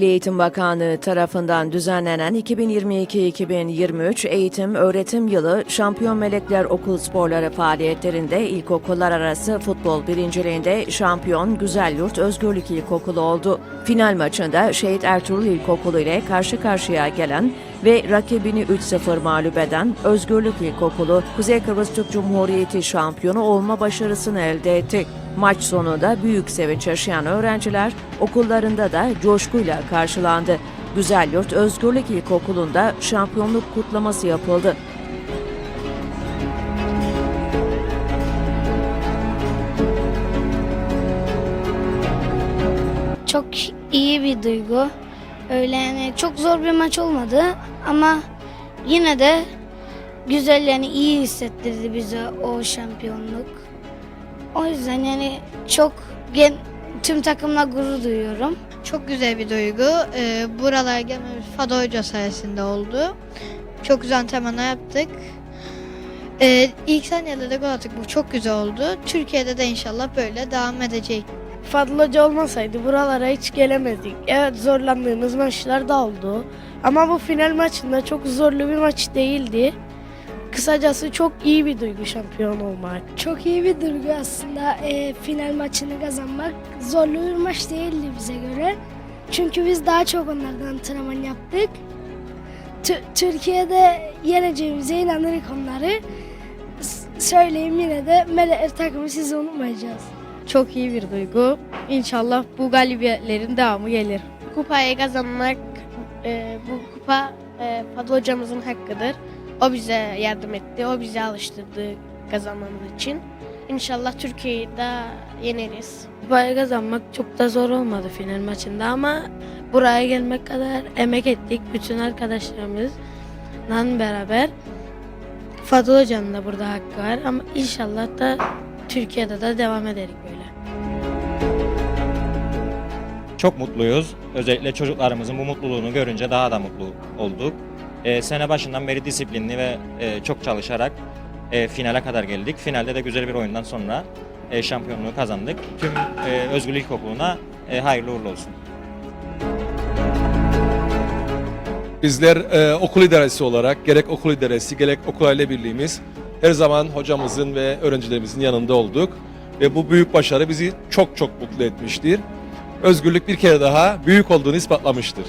Eğitim Bakanlığı tarafından düzenlenen 2022-2023 eğitim öğretim yılı Şampiyon Melekler Okul Sporları faaliyetlerinde ilkokullar arası futbol birinciliğinde şampiyon Güzelyurt Özgürlük İlkokulu oldu. Final maçında Şehit Ertuğrul İlkokulu ile karşı karşıya gelen ve rakibini 3-0 mağlup eden Özgürlük İlkokulu Kuzey Kıbrıs Türk Cumhuriyeti şampiyonu olma başarısını elde etti. Maç sonunda büyük sevinç yaşayan öğrenciler okullarında da coşkuyla karşılandı. Güzelyurt Özgürlük İlkokulu'nda şampiyonluk kutlaması yapıldı. Çok iyi bir duygu. Öyle yani çok zor bir maç olmadı ama yine de güzel yani iyi hissettirdi bize o şampiyonluk. O yüzden yani çok gen, tüm takımla gurur duyuyorum. Çok güzel bir duygu. Ee, buralara gelmemiz Fado Hoca sayesinde oldu. Çok güzel antrenmanlar yaptık. Ee, ilk saniyelerde gol attık. Bu çok güzel oldu. Türkiye'de de inşallah böyle devam edecek. Fadıl Hoca olmasaydı buralara hiç gelemezdik. Evet zorlandığımız maçlar da oldu. Ama bu final maçında çok zorlu bir maç değildi. Kısacası çok iyi bir duygu şampiyon olmak. Çok iyi bir duygu aslında e, final maçını kazanmak. Zorlu bir maç değildi bize göre. Çünkü biz daha çok onlardan antrenman yaptık. Tü- Türkiye'de yeneceğimize inanırız onları. S- söyleyeyim yine de Melekler takımı sizi unutmayacağız. Çok iyi bir duygu. İnşallah bu galibiyetlerin devamı gelir. Kupayı kazanmak, e, bu kupa e, Fadıl hocamızın hakkıdır. O bize yardım etti, o bizi alıştırdı kazanmamız için. İnşallah Türkiye'yi de yeneriz. Kupayı kazanmak çok da zor olmadı final maçında ama buraya gelmek kadar emek ettik bütün arkadaşlarımızla beraber. Fadıl Hoca'nın da burada hakkı var ama inşallah da Türkiye'de de devam ederek böyle. Çok mutluyuz. Özellikle çocuklarımızın bu mutluluğunu görünce daha da mutlu olduk. Ee, sene başından beri disiplinli ve e, çok çalışarak e, finale kadar geldik. Finalde de güzel bir oyundan sonra e, şampiyonluğu kazandık. Tüm e, Özgürlük İlkokulu'na e, hayırlı uğurlu olsun. Bizler e, okul idaresi olarak gerek okul idaresi gerek okul aile birliğimiz her zaman hocamızın ve öğrencilerimizin yanında olduk. Ve bu büyük başarı bizi çok çok mutlu etmiştir. Özgürlük bir kere daha büyük olduğunu ispatlamıştır.